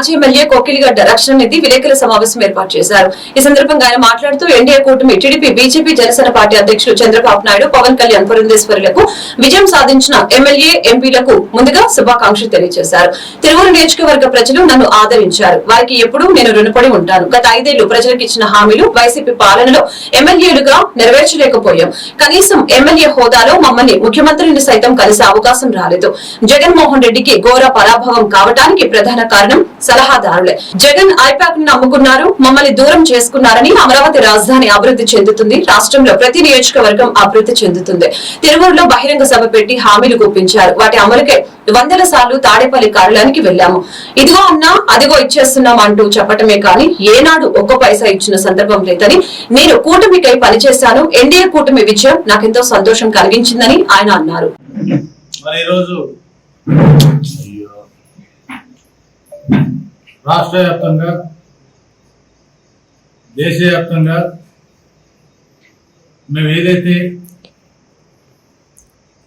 మాజీ ఎమ్మెల్యే కోకిలిగడ్డ రక్షణ నిధి విలేకరుల సమావేశం ఏర్పాటు చేశారు. ఈ సందర్భంగా ఆయన మాట్లాడుతూ ఎన్డీఏ కూటమి టీడీపీ బీజేపీ జనసేన పార్టీ అధ్యక్షులు చంద్రబాబు నాయుడు పవన్ కళ్యాణ్ పురంధేశ్వరులకు విజయం సాధించిన ఎమ్మెల్యే ఎంపీలకు ముందుగా శుభాకాంక్షలు తెలియజేశారు. తిరువురు నియోజకవర్గ ప్రజలు నన్ను ఆదరించారు. వారికి ఎప్పుడూ నేను రుణపడి ఉంటాను. గత ఐదేళ్ళు ప్రజలకు ఇచ్చిన హామీలు వైసీపీ పాలనలో ఎమ్మెల్యేలుగా నెరవేర్చలేకపోయాం. కనీసం ఎమ్మెల్యే హోదాలో మమ్మల్ని ముఖ్యమంత్రిని సైతం కలిసే అవకాశం రాలేదు. జగన్మోహన్ రెడ్డికి ఘోర పరాభవం కావటానికి ప్రధాన కారణం సలహాదారులే. జగన్ ఐపాక్ను నమ్ముకున్నారు మమ్మల్ని దూరం చేసుకున్నారని అమరావతి రాజధాని అభివృద్ధి చెందుతుంది రాష్ట్రంలో ప్రతి నియోజకవర్గం అభివృద్ధి చెందుతుంది. తిరువూరులో బహిరంగ సభ పెట్టి హామీలు గుప్పించారు. వాటి అమలుకే వందల సార్లు తాడేపల్లి కార్యాలయానికి వెళ్ళాము ఇదిగో అన్నా అదిగో ఇచ్చేస్తున్నాం అంటూ చెప్పటమే కానీ ఏనాడు ఒక్క పైసా ఇచ్చిన సందర్భం లేదని నేను కూటమికై పనిచేశాను ఎన్డీఏ కూటమి విజయం నాకెంతో సంతోషం కలిగించిందని ఆయన అన్నారు. రాష్ట్ర వ్యాప్తంగా దేశవ్యాప్తంగా మేము ఏదైతే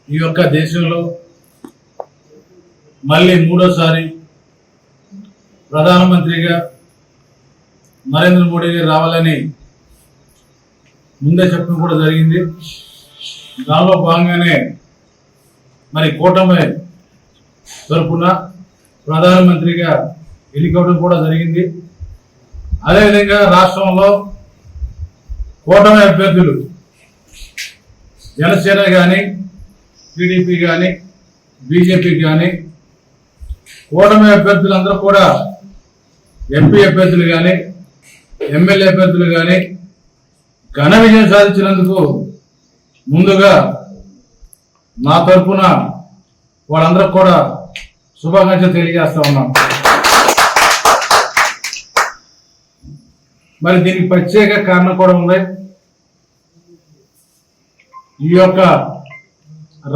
ఈ యొక్క దేశంలో మళ్ళీ మూడోసారి ప్రధానమంత్రిగా నరేంద్ర మోడీ గారు రావాలని ముందే చెప్పడం కూడా జరిగింది. దానిలో భాగంగానే మరి కూటమి తరఫున ప్రధానమంత్రిగా హెలికాప్టర్ కూడా జరిగింది. అదేవిధంగా రాష్ట్రంలో కూటమి అభ్యర్థులు జనసేన కానీ టీడీపీ కానీ బీజేపీ కానీ కూటమి అభ్యర్థులందరూ కూడా ఎంపీ అభ్యర్థులు కానీ ఎమ్మెల్యే అభ్యర్థులు కానీ ఘన విజయం సాధించినందుకు ముందుగా నా తరపున వాళ్ళందరూ కూడా శుభాకాంక్షలు తెలియజేస్తా ఉన్నాం మరి దీనికి ప్రత్యేక కారణం కూడా ఉంది. ఈ యొక్క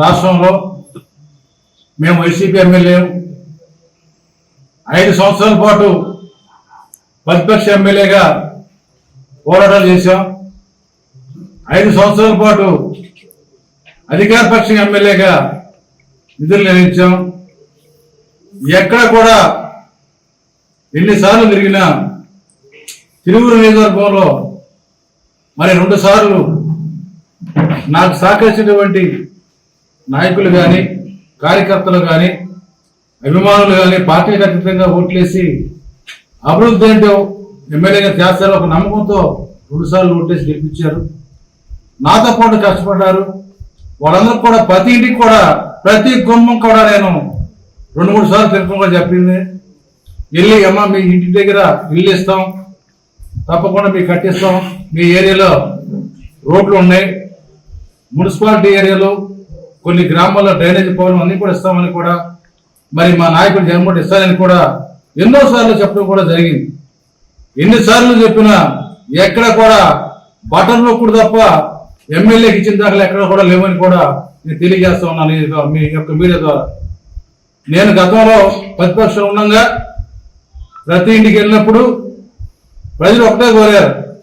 రాష్ట్రంలో మేము వైసీపీ ఎమ్మెల్యే ఐదు సంవత్సరాల పాటు ప్రతిపక్ష ఎమ్మెల్యేగా పోరాటాలు చేశాం. ఐదు సంవత్సరాల పాటు అధికార పక్షం ఎమ్మెల్యేగా నిధులు నిర్వహించాం ఎక్కడ కూడా ఎన్నిసార్లు తిరిగినా తిరువురు నియోజకవర్గంలో మరి రెండు సార్లు నాకు సహకరించినటువంటి నాయకులు కానీ కార్యకర్తలు కానీ అభిమానులు కానీ పార్టీకి అతీతంగా ఓట్లేసి అభివృద్ధి అంటే ఎమ్మెల్యేగా చేస్తారు ఒక నమ్మకంతో రెండు సార్లు ఓట్లేసి గెలిపించారు. నాతో పాటు కష్టపడ్డారు. వాళ్ళందరూ కూడా ప్రతి ఇంటికి కూడా ప్రతి గుమ్మం కూడా నేను రెండు మూడు సార్లు తిరగడం కూడా చెప్పింది. వెళ్ళి అమ్మ మీ ఇంటి దగ్గర ఇల్లు ఇస్తాం. తప్పకుండా మీకు కట్టిస్తాం. మీ ఏరియాలో రోడ్లు ఉన్నాయి. మున్సిపాలిటీ ఏరియాలో కొన్ని గ్రామాల్లో డ్రైనేజ్ పౌరులు అన్నీ కూడా ఇస్తామని కూడా మరి మా నాయకుడు జగన్మోహన్ ఇస్తారని కూడా ఎన్నోసార్లు చెప్పడం కూడా జరిగింది. ఎన్నిసార్లు చెప్పినా ఎక్కడ కూడా బటన్ నొక్కుడు తప్ప ఎమ్మెల్యేకి ఇచ్చిన దాఖలు ఎక్కడ కూడా లేవని కూడా నేను తెలియజేస్తా ఉన్నాను మీ యొక్క మీడియా ద్వారా. నేను గతంలో ప్రతిపక్షం ఉండగా ప్రతి ఇంటికి వెళ్ళినప్పుడు ప్రజలు ఒకటే కోరారు